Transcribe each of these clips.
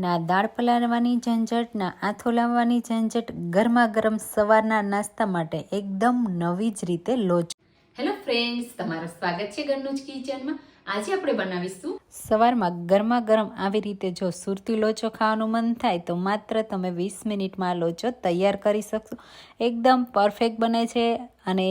ના દાળ પલાળવાની ઝંઝટ, ના આથો લાવવાની ઝંઝટ ગરમા ગરમ સવારના નાસ્તા માટે એકદમ નવી જ રીતે લોચ. હેલો ફ્રેન્ડ્સ તમારું સ્વાગત છે ઘરનું જ કિચનમાં. આજે આપણે બનાવીશું સવારમાં ગરમા ગરમ આવી રીતે જો સુરતી લોચો ખાવાનું મન થાય તો માત્ર તમે વીસ મિનિટમાં લોચો તૈયાર કરી શકશો. એકદમ પરફેક્ટ બને છે અને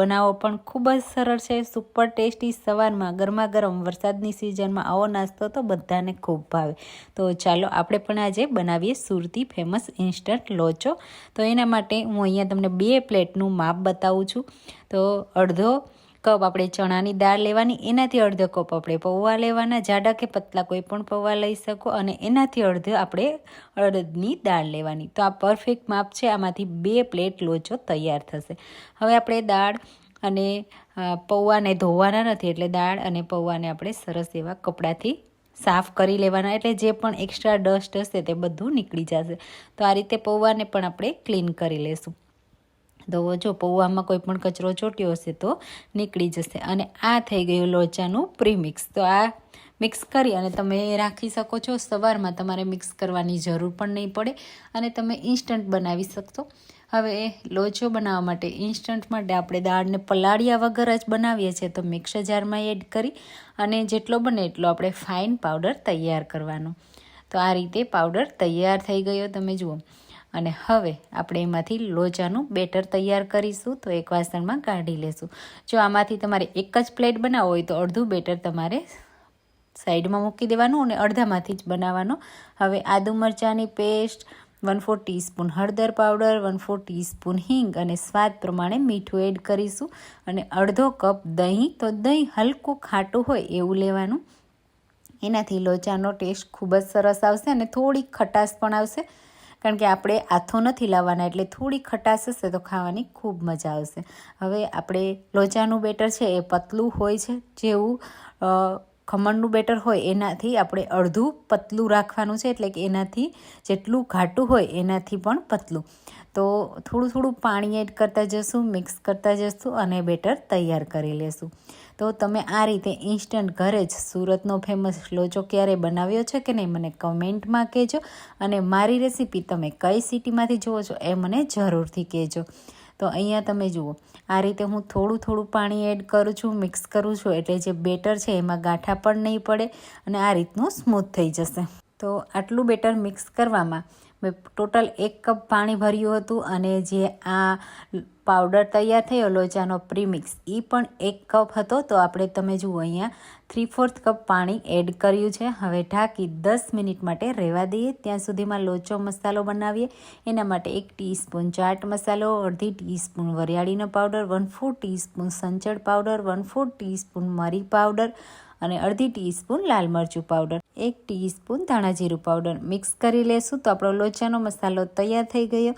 બનાવો પણ ખૂબ જ સરળ છે. સુપર ટેસ્ટી સવારમાં ગરમા ગરમ વરસાદની સિઝનમાં આવો નાસ્તો તો બધાને ખૂબ ભાવે. તો ચાલો આપણે પણ આજે બનાવીએ સુરતી ફેમસ ઇન્સ્ટન્ટ લોચો. તો એના માટે હું અહીંયા તમને બે પ્લેટનું માપ બતાવું છું. તો અડધો કપ આપણે ચણાની દાળ લેવાની, એનાથી અડધો કપ આપણે પૌવા લેવાના, જાડા કે પતલા કોઈ પણ પૌવા લઈ શકો અને એનાથી અડધો આપણે અડદની દાળ લેવાની. તો આ પરફેક્ટ માપ છે, આમાંથી બે પ્લેટ લોચો તૈયાર થશે. હવે આપણે દાળ અને પૌવાને ધોવાના નથી એટલે દાળ અને પૌવાને આપણે સરસ એવા કપડાથી સાફ કરી લેવાના. એટલે જે પણ એક્સ્ટ્રા ડસ્ટ હશે તે બધું નીકળી જશે. તો આ રીતે પૌવાને પણ આપણે ક્લીન કરી લેશું. તો જો પૌવામાં કોઈ પણ કચરો ચોટ્યો હશે તો નીકળી જશે. અને આ થઈ ગયું લોચાનું પ્રીમિક્સ તો આ મિક્સ કરી અને તમે રાખી શકો છો. સવારમાં તમારે મિક્સ કરવાની જરૂર પણ નહીં પડે અને તમે ઇન્સ્ટન્ટ બનાવી શકશો. હવે લોચો બનાવવા માટે ઇન્સ્ટન્ટ માટે આપણે દાળને પલાળ્યા વગર જ બનાવીએ છીએ. તો મિક્સર જારમાં એડ કરી અને જેટલો બને એટલો આપણે ફાઇન પાવડર તૈયાર કરવાનો. તો આ રીતે પાવડર તૈયાર થઈ ગયો. તમે જુઓ અને હવે આપણે એમાંથી લોચાનું બેટર તૈયાર કરીશું તો એક વાસણમાં કાઢી લેશું. જો આમાંથી તમારે એક જ પ્લેટ બનાવવો હોય તો અડધું બેટર તમારે સાઈડમાં મૂકી દેવાનું અને અડધામાંથી જ બનાવવાનો. હવે આદુ મરચાંની પેસ્ટ વન ફોર ટીસ્પૂન હળદર પાવડર વન ફોર ટીસ્પૂન હિંગ અને સ્વાદ પ્રમાણે મીઠું એડ કરીશું. અને અડધો કપ દહીં, તો દહીં હલકું ખાટું હોય એવું લેવાનું. એનાથી લોચાનો ટેસ્ટ ખૂબ જ સરસ આવશે અને થોડી ખટાશ પણ આવશે. કારણ કે આપણે આથો નથી લાવવાના, એટલે થોડી ખટાશ હશે તો ખાવાની ખૂબ મજા આવશે. હવે આપણે લોચાનું બેટર છે, એ પતલું હોય છે, જેવું ખમણનું બેટર હોય, એનાથી આપણે અડધું પતલું રાખવાનું છે, એટલે કે એનાથી જેટલું ઘાટું હોય એનાથી પણ પતલું. તો થોડું થોડું પાણી એડ કરતાં જશું, મિક્સ કરતા જશું અને બેટર તૈયાર કરી લેશું. તો તમે આ રીતે ઇન્સ્ટન્ટ ઘરે જ સુરતનો ફેમસ લોચો ક્યારે બનાવ્યો છે કે નહીં મને કમેન્ટમાં કહેજો અને મારી રેસીપી તમે કઈ સિટીમાંથી જુઓ છો એ મને જરૂરથી કહેજો. તો અહીંયા તમે જુઓ, આ રીતે હું થોડું થોડું પાણી એડ કરું છું, મિક્સ કરું છું એટલે જે બેટર છે એમાં ગાંઠા પણ નહીં પડે અને આ રીતનું સ્મૂથ થઈ જશે. તો આટલું બેટર મિક્સ કરવામાં મેં ટોટલ એક કપ પાણી ભર્યું હતું અને જે આ પાવડર તૈયાર થયો, લોચાનો પ્રીમિક્સ એ પણ એક કપ હતો. તો આપણે તમે જુઓ અહીંયા થ્રી ફોર્થ કપ પાણી એડ કર્યું છે. હવે ઢાંકી દસ મિનિટ માટે રહેવા દઈએ. ત્યાં સુધીમાં લોચો મસાલો બનાવીએ. એના માટે એક ટીસ્પૂન ચાટ મસાલો, અડધી ટીસ્પૂન વરિયાળીનો પાવડર વન ફોર ટીસ્પૂન સંચળ પાવડર વન ફોર ટીસ્પૂન મરી પાવડર અને અડધી ટીસ્પૂન લાલ મરચું પાવડર, એક ટીસ્પૂન ધાણા જીરું પાવડર મિક્સ કરી લેશું. તો આપણો લોચાનો મસાલો તૈયાર થઈ ગયો.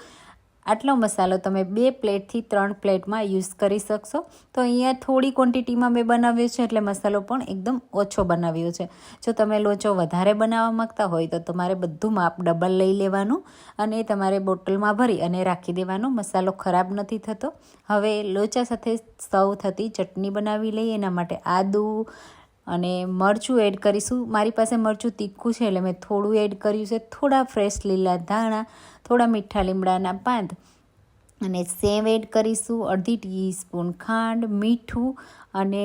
આટલો મસાલો તમે બે પ્લેટથી ત્રણ પ્લેટમાં યુઝ કરી શકશો. તો અહીંયા થોડી ક્વોન્ટિટીમાં મેં બનાવ્યો છે, એટલે મસાલો પણ એકદમ ઓછો બનાવ્યો છે. જો તમે લોચો વધારે બનાવવા માગતા હોય તો તમારે બધું માપ ડબલ લઈ લેવાનું અને તમારે બોટલમાં ભરી અને રાખી દેવાનો. મસાલો ખરાબ નથી થતો. હવે લોચા સાથે સૌ થતી ચટણી બનાવી લઈએ. એના માટે આદું અને મરચું એડ કરીશું. મારી પાસે મરચું તીખું છે એટલે મેં થોડું એડ કર્યું છે. થોડા ફ્રેશ લીલા ધાણા, થોડા મીઠા લીમડાના પાંદ અને સેવ એડ કરીશું અડધી ટીસ્પૂન ખાંડ, મીઠું અને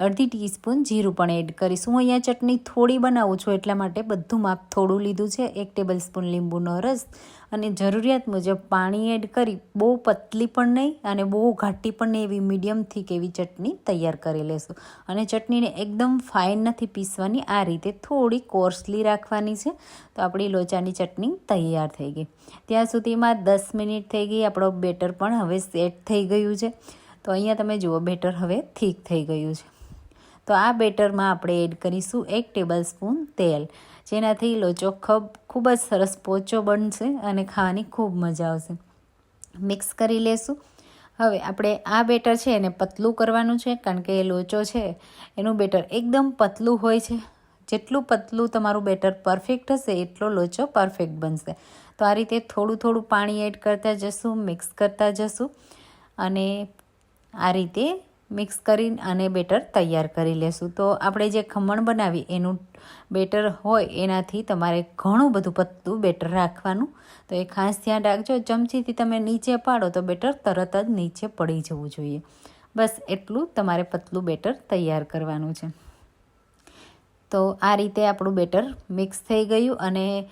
અડધી ટીસ્પૂન જીરું પણ એડ કરીશું. હું અહીંયા ચટણી થોડી બનાવું છું એટલા માટે બધું માપ થોડું લીધું છે. એક ટેબલ સ્પૂન લીંબુનો રસ અને જરૂરિયાત મુજબ પાણી એડ કરી બહુ પતલી પણ નહીં અને બહુ ઘાટી પણ નહીં એવી મીડિયમ થીક એવી ચટણી તૈયાર કરી લેશું. અને ચટણીને એકદમ ફાઇન નથી પીસવાની. આ રીતે થોડી કોર્સલી રાખવાની છે. તો આપણી લોચાની ચટણી તૈયાર થઈ ગઈ. ત્યાં સુધીમાં દસ મિનિટ થઈ ગઈ. આપણો બેટર પણ હવે સેટ થઈ ગયું છે. તો અહીંયા તમે જુઓ, બેટર હવે થીક થઈ ગયું છે. તો આ બેટરમાં આપણે એડ કરીશું એક ટેબલ સ્પૂન તેલ, જેનાથી લોચો ખબ, ખૂબ જ સરસ પોચો બનશે અને ખાવાની ખૂબ મજા આવશે. મિક્સ કરી લેશું. હવે આપણે આ બેટર છે એને પતલું કરવાનું છે, કારણ કે એ લોચો છે, એનું બેટર એકદમ પતલું હોય છે. જેટલું પતલું તમારું બેટર પરફેક્ટ હશે, એટલો લોચો પરફેક્ટ બનશે. તો આ રીતે થોડું થોડું પાણી એડ કરતા જશું, મિક્સ કરતા જશું. અને આ રીતે મિક્સ કરી અને બેટર તૈયાર કરી લેશું. તો આપણે જે ખમણ બનાવી એનું બેટર હોય એનાથી તમારે ઘણું બધું પતલું બેટર રાખવાનું. તો એ ખાસ ધ્યાન રાખજો. ચમચીથી તમે નીચે પાડો તો બેટર તરત જ નીચે પડી જવું જોઈએ. બસ એટલું તમારે પતલું બેટર તૈયાર કરવાનું છે. તો આ રીતે આપણું બેટર મિક્સ થઈ ગયું અને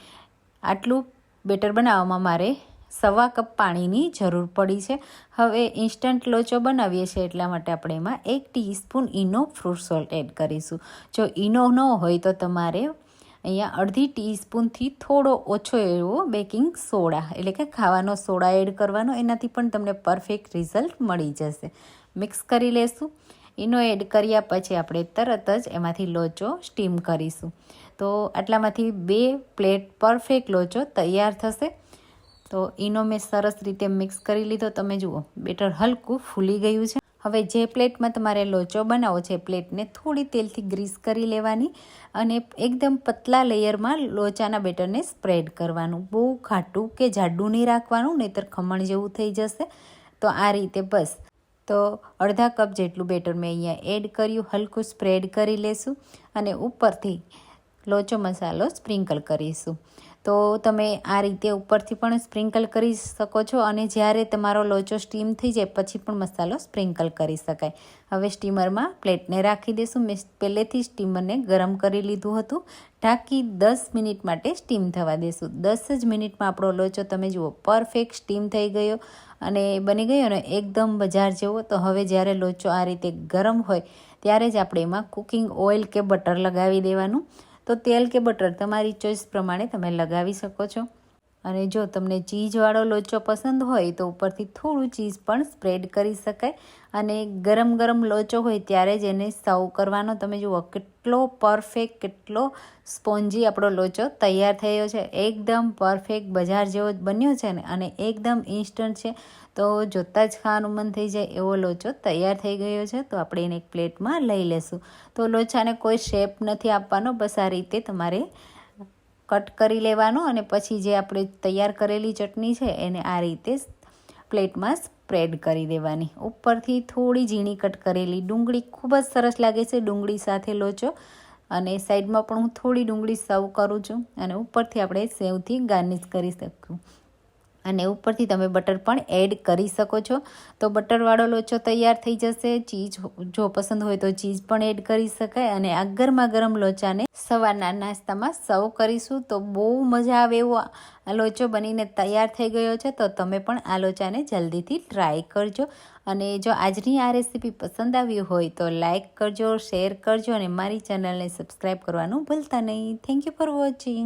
આટલું બેટર બનાવવામાં મારે સવા કપ પાણીની જરૂર પડી છે. હવે ઇન્સ્ટન્ટ લોચો બનાવીએ છીએ એટલા માટે આપણે એમાં એક teaspoon Eno fruit salt add કરીશું. જો ઈનો ન હોય તો તમારે અહીંયા અડધી ટીસ્પૂનથી થોડો ઓછો એવો બેકિંગ સોડા, એટલે કે ખાવાનો સોડા એડ કરવાનો, એનાથી પણ તમને પરફેક્ટ રિઝલ્ટ મળી જશે. મિક્સ કરી લેશું. ઈનો એડ કર્યા પછી આપણે તરત જ એમાંથી લોચો સ્ટીમ કરીશું. તો આટલામાંથી બે પ્લેટ પરફેક્ટ લોચો તૈયાર થશે. તો એનો મેં સરસ રીતે મિક્સ કરી લીધો. તમે જુઓ, બેટર હલકું ફૂલી ગયું છે. હવે જે પ્લેટમાં તમારે લોચો બનાવો છે પ્લેટને થોડી તેલથી ગ્રીસ કરી લેવાની અને એકદમ પતલા લેયરમાં લોચાના બેટરને સ્પ્રેડ કરવાનું. બહુ ખાટું કે જાડું નહીં રાખવાનું, નહીંતર ખમણ જેવું થઈ જશે. તો આ રીતે બસ. તો અડધા કપ જેટલું બેટર મેં અહીંયા એડ કર્યું. હલકું સ્પ્રેડ કરી લેશું અને ઉપરથી લોચો મસાલો સ્પ્રિંકલ કરીશું. તો તમે આ રીતે ઉપરથી પણ સ્પ્રિંકલ કરી શકો છો અને જ્યારે તમારો લોચો સ્ટીમ થઈ જાય પછી પણ મસાલો સ્પ્રિંકલ કરી શકાય. હવે સ્ટીમરમાં પ્લેટને રાખી દઈશું. મેં પહેલેથી સ્ટીમરને ગરમ કરી લીધું હતું. ઢાંકી દસ મિનિટ માટે સ્ટીમ થવા દઈશું. દસ જ મિનિટમાં આપણો લોચો, તમે જુઓ, પરફેક્ટ સ્ટીમ થઈ ગયો અને બની ગયો ને એકદમ બજાર જેવો. તો હવે જ્યારે લોચો આ રીતે ગરમ હોય ત્યારે જ આપણે એમાં કુકિંગ ઓઇલ કે બટર લગાવી દેવાનું. તો તેલ કે બટર? તમારી ચોઈસ પ્રમાણે તમે લગાવી શકો છો. અને જો તમને ચીઝવાળો લોચો પસંદ હોય તો ઉપરથી થોડું ચીઝ પણ સ્પ્રેડ કરી શકાય. અને ગરમ ગરમ લોચો હોય ત્યારે જ એને સર્વ કરવાનો. તમે જુઓ કેટલો પરફેક્ટ, કેટલો સ્પોન્જી આપણો લોચો તૈયાર થયો છે. એકદમ પરફેક્ટ બજાર જેવો બન્યો છે ને, અને એકદમ ઇન્સ્ટન્ટ છે. તો જોતાં જ ખાવાનું મન થઈ જાય એવો લોચો તૈયાર થઈ ગયો છે. તો આપણે એને એક પ્લેટમાં લઈ લેશું. તો લોચાને કોઈ શેપ નથી આપવાનો. બસ આ રીતે તમારે કટ કરી લેવાનો અને પછી જે આપણે તૈયાર કરેલી ચટણી છે એને આ રીતે પ્લેટમાં સ્પ્રેડ કરી દેવાની. ઉપરથી થોડી ઝીણી કટ કરેલી ડુંગળી ખૂબ જ સરસ લાગે છે, ડુંગળી સાથે લોચો અને સાઈડમાં પણ હું થોડી ડુંગળી સર્વ કરું છું અને ઉપરથી આપણે સેવથી ગાર્નિશ કરી શકું અને ઉપરથી તમે બટર પણ એડ કરી શકો છો. તો બટરવાળો લોચો તૈયાર થઈ જશે. ચીઝ જો પસંદ હોય તો ચીઝ પણ એડ કરી શકાય અને આ ગરમા ગરમ લોચાને સવારના નાસ્તામાં સર્વ કરીશું. તો બહુ મજા આવે એવો આ લોચો બનીને તૈયાર થઈ ગયો છે. તો તમે પણ આ લોચાને જલ્દીથી ટ્રાય કરજો. અને જો આજની આ રેસીપી પસંદ આવી હોય તો લાઇક કરજો, શેર કરજો અને મારી ચેનલને સબસ્ક્રાઈબ કરવાનું ભૂલતા નહીં. Thank you for watching.